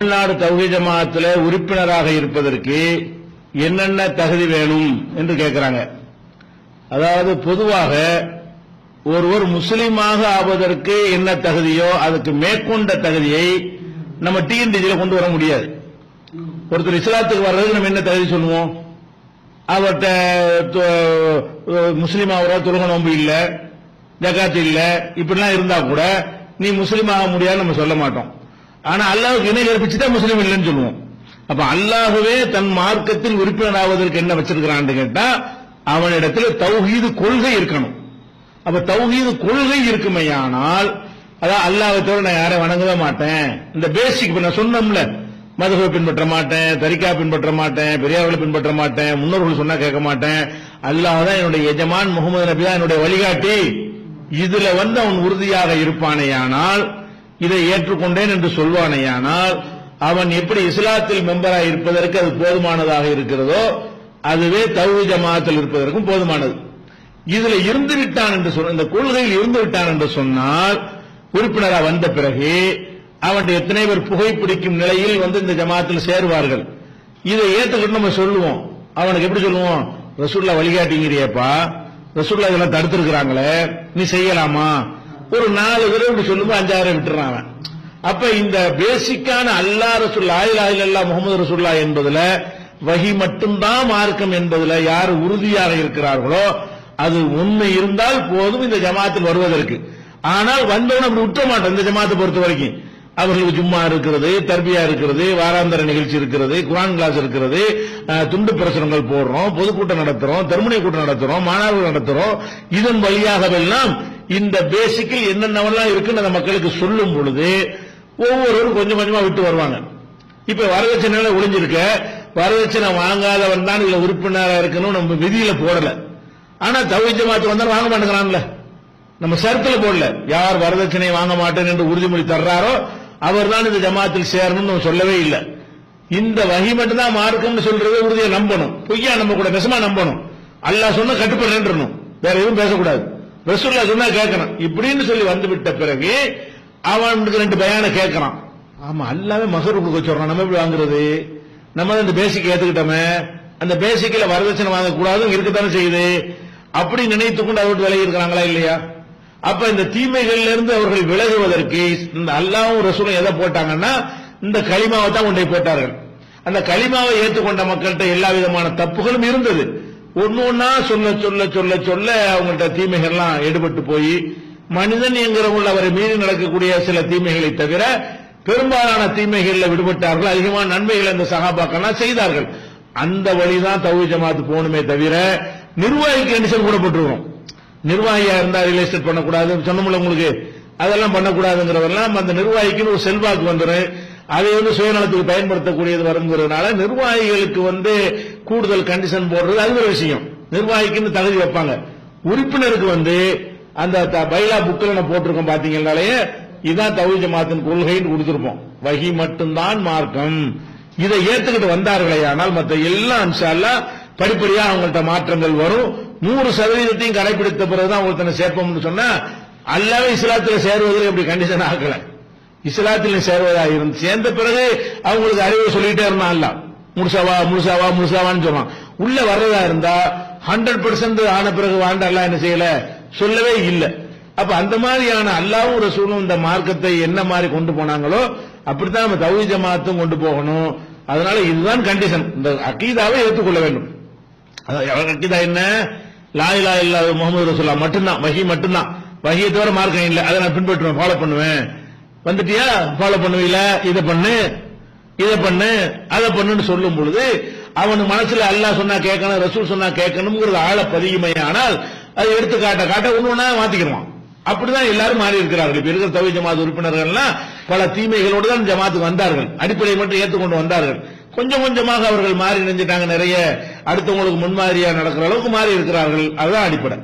தமிழ்நாடு தௌஹி ஜமாத்தில் உறுப்பினராக இருப்பதற்கு என்னென்ன தகுதி வேணும் என்று கேட்கிறாங்க அதாவது பொதுவாக ஒருவர் முஸ்லீமாக ஆவதற்கு என்ன தகுதியோ அதுக்கு மேற்கொண்ட தகுதியை நம்ம டிஎன்டிஜியில் கொண்டு வர முடியாது. ஒருத்தர் இஸ்லாத்துக்கு வர்றதுக்கு நம்ம என்ன தகுதி சொல்லுவோம்? அவர்கிட்ட முஸ்லீம் ஆகிற துருக நோம்பு இல்லை ஜக்காத்து இல்லை இப்படிலாம் இருந்தா கூட நீ முஸ்லீம் ஆக முடியாதுன்னு நம்ம சொல்ல மாட்டோம். ஆனா அல்லாவுக்கு இணை கற்பிச்சுதான் முஸ்லீம் இல்லைன்னு சொல்லுவோம். அப்ப அல்லாஹ்வே தன் மார்க்கத்தில் உறுப்பினர் ஆவதற்கு என்ன வச்சிருக்கிறான்னு கேட்டா அவனிடத்தில் தௌஹீது கொள்கை இருக்கணும். அப்ப தௌஹீது கொள்கை இருக்குமையானால் அதான் அல்லாவை தவிர நான் யாரை வணங்கவே மாட்டேன். இந்த பேசிக் இப்ப நான் சொன்னோம்ல மதுவை பின்பற்ற மாட்டேன் தரிக்கா பின்பற்ற மாட்டேன் பெரியார்களை பின்பற்ற மாட்டேன் முன்னோர்கள் சொன்னா கேட்க மாட்டேன். அல்லாஹ் தான் என்னுடைய எஜமான் முகமது நபி தான் என்னுடைய வழிகாட்டி. இதுல வந்து அவன் உறுதியாக இருப்பானேயானால் இதை ஏற்றுக்கொண்டேன் என்று சொல்வானேயானால் அவன் எப்படி இஸ்லாத்தில் மெம்பராக இருப்பதற்கு அது போதுமானதாக இருக்கிறதோ அதுவே தௌஹி ஜமாத்தில் இருப்பதற்கும் போதுமானது. இதுல இருந்து விட்டான் என்று சொன்ன இந்த கொள்கையில் இருந்து விட்டான் என்று சொன்னால் உறுப்பினராக வந்த பிறகு அவன் எத்தனை பேர் புகைப்பிடிக்கும் நிலையில் வந்து இந்த ஜமாத்தில் சேருவார்கள். இதை ஏத்துக்கிட்டு நம்ம சொல்லுவோம். அவனுக்கு எப்படி சொல்லுவோம்? ரசூல்லா வழிகாட்டிங்கிறியப்பா ரசூல்லா இதெல்லாம் தடுத்திருக்கிறாங்களே நீ செய்யலாமா? ஒரு நாலு தடவை இப்படி சொல்லும்போது அஞ்சாயிரம் விட்டுறான் அவன். அப்ப இந்த பேசிக்கான அல்லா ரசூல்லா ஆயிலா அல்லா முகமது ரசுல்லா என்பதுல வகி மட்டும்தான் மார்க்கம் என்பதுல யார் உறுதியாக இருக்கிறார்களோ அது உண்மை இருந்தால் போதும் இந்த ஜமாத்தில் வருவதற்கு. ஆனால் வந்தவன் அப்படி விட்ட மாட்டோம் இந்த ஜமாத்தை பொறுத்த வரைக்கும். அவர்களுக்கு ஜும்மா இருக்கிறது தர்பியா இருக்கிறது வாராந்தர நிகழ்ச்சி இருக்கிறது குரான் கிளாஸ் இருக்கிறது துண்டு பிரசுரங்கள் போடுறோம் பொதுக்கூட்டம் நடத்துறோம் தர்மனை கூட்டம் நடத்துறோம் மாணவர்கள் நடத்துறோம். இதன் வழியாகவெல்லாம் இந்த பேசிக்கில் என்னென்னவெல்லாம் இருக்குன்னு அந்த மக்களுக்கு சொல்லும் பொழுது ஒவ்வொருவரும் கொஞ்சம் கொஞ்சமா விட்டு வருவாங்க. இப்ப வரதட்சணையில ஒளிஞ்சிருக்க வரதட்சணை வாங்காதவன் தான் இதுல உறுப்பினரா இருக்கணும் நம்ம விதியில போடல. ஆனா தவி ஜமாத்து வந்தாலும் வாங்க மாட்டேங்கிறான்ல. நம்ம சரத்துல போடல. யார் வரதட்சணை வாங்க மாட்டேன் என்று உறுதிமொழி தர்றாரோ அவர் தான் இந்த ஜமாத்தில் சேரணும்னு நம்ம சொல்லவே இல்லை. இந்த வகி மட்டும்தான் மார்க்கம்னு சொல்றதை உறுதியை நம்பணும். பொய்யா நம்ம கூட நெசமா நம்பணும். அல்லா சொன்ன கட்டுப்படுறேன்றணும். வேற எதுவும் பேசக்கூடாது. ரசூல்லா சொன்னா கேட்கணும். இப்படின்னு சொல்லி வந்து விட்ட பிறகு அவனுக்கு ரெண்டு பயான கேட்கறான். ஆமா அல்லாவே மகர் கொடுக்க சொல்றான். நம்ம எப்படி வாங்குறது? நம்ம அந்த இந்த பேசிக் ஏத்துக்கிட்டோமே. அந்த பேசிக்ல வரதட்சணை வாங்கக்கூடாது இருக்கத்தானே செய்யுது. அப்படி நினைத்து கொண்டு அதை விட்டு விலகி இருக்கிறாங்களா இல்லையா? அப்ப இந்த தீமைகள்ல இருந்து அவர்கள் விலகுவதற்கு இந்த அல்லாவும் ரசூலும் எதை போட்டாங்கன்னா இந்த களிமாவை தான் கொண்டு போட்டார்கள். அந்த களிமாவை ஏற்றுக்கொண்ட மக்கள்கிட்ட எல்லா விதமான தப்புகளும் இருந்தது. ஒன்னு ஒன்னா சொல்ல சொல்ல சொல்ல சொல்ல அவங்கள்ட்ட தீமைகள்லாம் எடுபட்டு போய் மனிதன் என்கிறவங்க அவரை மீறி நடக்கக்கூடிய சில தீமைகளை தவிர பெரும்பாலான தீமைகளில் விடுபட்டார்கள் அதிகமான நன்மைகளை அந்த சகாபாக்கெல்லாம் செய்தார்கள். அந்த வழிதான் தவு ஜமாத்து போகணுமே தவிர நிர்வாகிக்கு கண்டிஷன் கூட போட்டுருவோம் நிர்வாகியா இருந்தா ரியல் எஸ்டேட் பண்ணக்கூடாது சொன்னோம்ல உங்களுக்கு அதெல்லாம் பண்ணக்கூடாதுங்கிறதெல்லாம் அந்த நிர்வாகிக்குன்னு ஒரு செல்வாக்கு வந்துடும் அதை வந்து சுயநலத்துக்கு பயன்படுத்தக்கூடியது வருங்கிறதுனால நிர்வாகிகளுக்கு வந்து கூடுதல் கண்டிஷன் போடுறது அது ஒரு விஷயம். நிர்வாகிக்குன்னு தகுதி வைப்பாங்க. உறுப்பினருக்கு வந்து அந்த த- பைலா புக்கில் போட்டிருக்கோம் பாத்தீங்கன்னாலே இதான் தகுதி ஜமாத்தின் கொள்கைன்னு கொடுத்திருப்போம். வகி மட்டும்தான் மார்க்கம். இதை ஏத்துக்கிட்டு வந்தார்களே ஆனால் மற்ற எல்லா அம்சால படிப்படியா அவங்கள்ட்ட மாற்றங்கள் வரும். நூறு சதவீதத்தையும் கடைபிடித்த பிறகுதான் ஒருத்தனை சேர்ப்போம்னு சொன்னா அல்லாவே இஸ்லாத்தில் சேருவதில் இப்படி கண்டிஷன் ஆகல. இஸ்லாத்தில் சேருவதாக இருந்து சேர்ந்த பிறகு அவங்களுக்கு அறிவு சொல்லிட்டே இருந்தான் முழுசாவா முழுசாவா முழுசாவான்னு சொல்றான். உள்ள வர்றதா இருந்தா ஹண்ட்ரட் பெர்சன்ட் ஆன பிறகு வாழ்ந்தாலாம் என்ன செய்யல? சொல்லவே இல்லை. அப்ப அந்த மாதிரியான அல்லாவும் ரசூலும் இந்த மார்க்கத்தை என்ன மாதிரி கொண்டு போனாங்களோ அப்படித்தான் நம்ம தௌஹி ஜமாத்தும் கொண்டு போகணும். அதனால இதுதான் கண்டிஷன் இந்த அக்கீதாவை ஏற்றுக்கொள்ள வேண்டும். அதாவது அக்கீதா என்ன? லா இல்லா முகமது ரசூல்லா மட்டும்தான். வகி மட்டும்தான். வஹியை தவிர மார்க்கம் இல்லை. அதை நான் பின்பற்றுவேன் ஃபாலோ பண்ணுவேன். வந்துட்டியா? ஃபாலோ பண்ணுவீங்களா இதை பண்ணு. இதை பண்ணு அதை பண்ணுன்னு சொல்லும் பொழுது அவன் மனசுல அல்லாஹ் சொன்னா கேட்கணும் ரசூல் சொன்னா கேட்கணுங்கிறது ஆழ பதியுமே ஆனால் அதை எடுத்து காட்ட காட்ட ஒண்ணு ஒண்ணா மாத்திக்கிடுவான் அப்படிதான் எல்லாரும் மாறி இருக்கிறார்கள். இப்ப இருக்கிற தவி ஜமாத் உறுப்பினர்கள்லாம் பல தீமைகளோடு தான் ஜமாத்துக்கு வந்தார்கள். அடிப்படையை மட்டும் ஏற்றுக்கொண்டு வந்தார்கள். கொஞ்சம் கொஞ்சமாக அவர்கள் மாறி நினைஞ்சிட்டாங்க நிறைய. அடுத்தவங்களுக்கு முன்மாதிரியா நடக்கிற அளவுக்கு மாறி இருக்கிறார்கள். அதுதான் அடிப்படை.